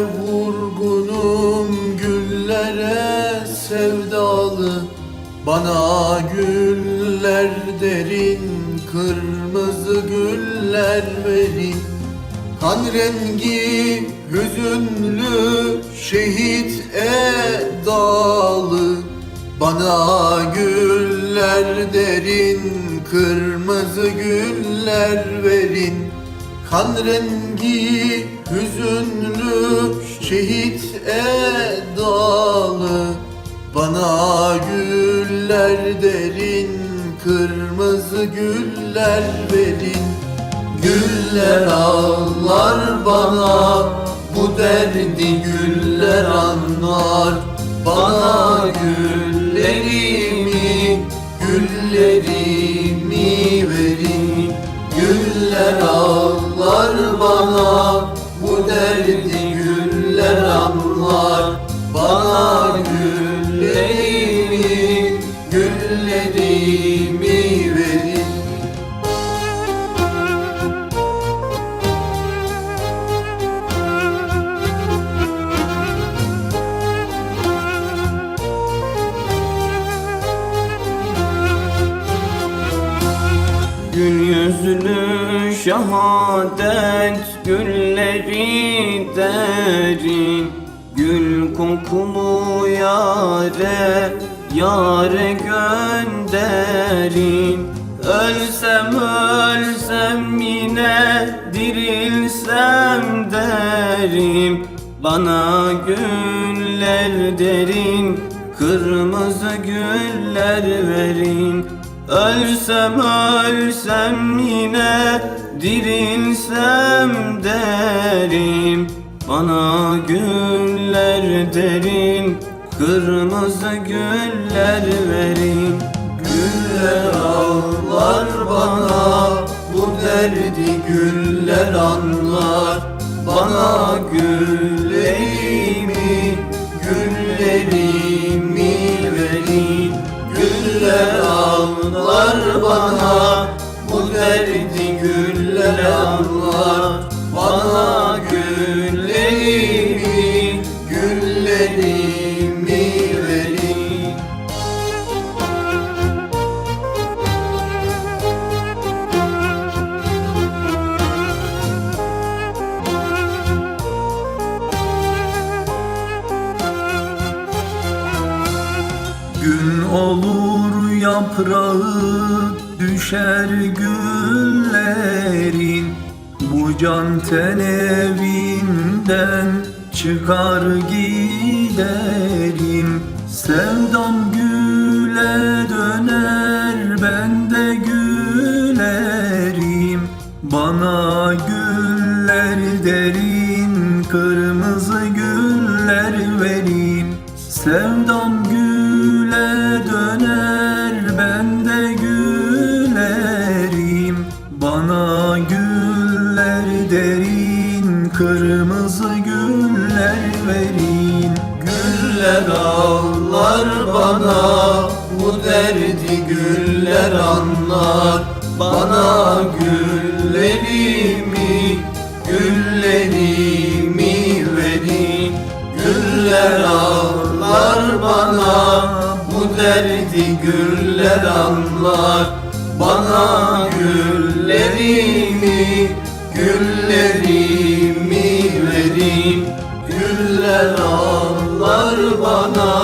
vurgunum güllere sevdalı. Bana güller derin kırmızı güller verin. Kan rengi hüzünlü şehit edalı. Bana güller derin kırmızı güller verin. Kan rengi hüzün şehit edalı Bana güller derin kırmızı güller verin. Güller ağlar bana bu derdi güller anlar. Bana güllerimi güllerimi verin. Güller ağlar bana bu derdi anlar Bana güllerimi güllerimi verin. Gül yüzlü şehadet gülleri derin Gül kokulu yare, yare gönderin. Ölsem ölsem yine dirilsem derim. Bana güller derin, kırmızı güller verin. Ölsem ölsem yine dirilsem derim Bana güller derin kırmızı güller verin. Güller ağlar bana bu derdi güller anlar. Bana güllerimi güllerimi verin. Güller ağlar bana bu derdi olur yaprağı düşer güllerin Bu can ten evinden çıkar giderim Sevdam güle döner ben de gülerim. Bana güller derin kırmızı güller verin Sevdam kırmızı güller verin Güller ağlar bana bu derdi güller anlar. Bana güllerimi güllerimi verin. Güller ağlar bana bu derdi güller anlar. Bana güllerimi güllerimi Ağlar bana